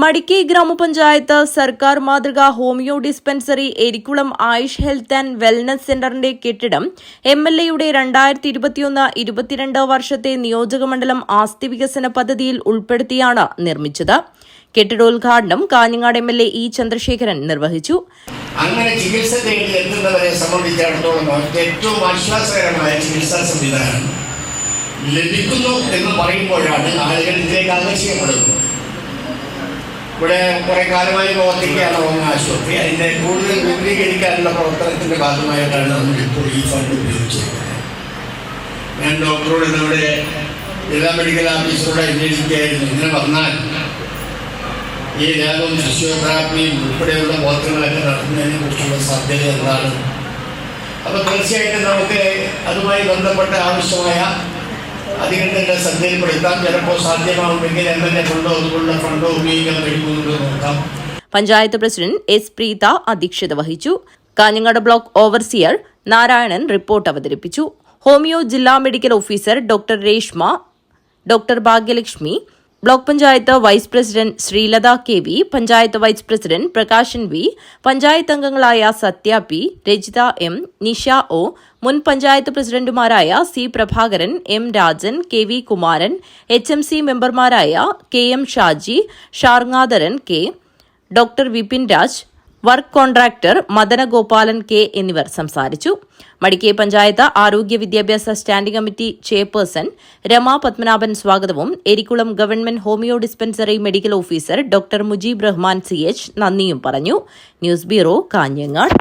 മടിക്കൈ ഗ്രാമപഞ്ചായത്ത് സർക്കാർ മാതൃക homoeo dispensary Erikkulam AYUSH health and wellness സെന്ററിന്റെ കെട്ടിടം എം എൽ എയുടെ രണ്ടായിരത്തി ഇരുപത്തിയൊന്ന് ഇരുപത്തിരണ്ട് വർഷത്തെ നിയോജകമണ്ഡലം ആസ്തി വികസന പദ്ധതിയിൽ ഉൾപ്പെടുത്തിയാണ് നിർമ്മിച്ചത്. കെട്ടിടോദ്ഘാടനം Kanhangad M L A E Chandrasekharan നിർവഹിച്ചു. അങ്ങനെ ചികിത്സ തേടി എത്തുന്നവരെ സംബന്ധിച്ചിടത്തോളം ഏറ്റവും ആശ്വാസകരമായ ചികിത്സാ സംവിധാനം ലഭിക്കുന്നു എന്ന് പറയുമ്പോഴാണ് ആളുകൾ ഇതിലേക്ക് ആകർഷിക്കപ്പെടുന്നത് ഇവിടെ കുറെ കാലമായി പ്രവർത്തിക്കുകയാണ് ഓം ആശുപത്രി. അതിന്റെ കൂടുതൽ വിപുലീകരിക്കാനുള്ള പ്രവർത്തനത്തിന്റെ ഭാഗമായിട്ടാണ് നമ്മൾ ഇപ്പോൾ ഈ ഫണ്ട് ഉപയോഗിച്ചിരിക്കുന്നത്. ഞാൻ ഡോക്ടറോട് നമ്മുടെ ജില്ലാ മെഡിക്കൽ ഓഫീസറോട് അന്വേഷിക്കുകയായിരുന്നു. ഇങ്ങനെ വന്നാൽ ഈ രോഗം ഫിസിയോതെറാപ്പിയും ഉൾപ്പെടെയുള്ള പ്രവർത്തനങ്ങളൊക്കെ നടത്തുന്നതിനെ കുറിച്ചുള്ള സാധ്യത എന്താണ്? അപ്പോൾ തീർച്ചയായിട്ടും നമുക്ക് അതുമായി ബന്ധപ്പെട്ട ആവശ്യമായ അധികൃതരുടെ ശ്രദ്ധയിൽപ്പെടുത്താൻ ചിലപ്പോൾ സാധ്യമാവുമെങ്കിൽ എം എൽ എ ഫണ്ടോ അതുപോലുള്ള ഫണ്ടോ ഉപയോഗിക്കാൻ കഴിയുമെന്ന് നോക്കാം. പഞ്ചായത്ത് പ്രസിഡന്റ് എസ് പ്രീത അധ്യക്ഷത വഹിച്ചു. Kanhangad block overseer Narayanan report അവതരിപ്പിച്ചു. ഹോമിയോ ജില്ലാ medical officer doctor Reshma doctor Bhagyalakshmi block panchayat vice president Sreelatha K V panchayat vice president Prakashan V panchayat അംഗങ്ങളായ Sathya P Rajitha M Nisha O മുൻ പഞ്ചായത്ത് പ്രസിഡന്റുമാരായ C Prabhakaran M Rajan K V Kumaran H M C മെമ്പർമാരായ K M Shaji Sharngadharan K doctor Vipin Raj work contractor Madanagopalan K എന്നിവർ സംസാരിച്ചു. മടിക്കൈ പഞ്ചായത്ത് ആരോഗ്യ വിദ്യാഭ്യാസ standing committee chairperson Rama Padmanabhan സ്വാഗതവും Erikkulam government homoeo dispensary medical officer doctor Mujeeb Rahman C H നന്ദിയും പറഞ്ഞു. News bureau Kanhangad.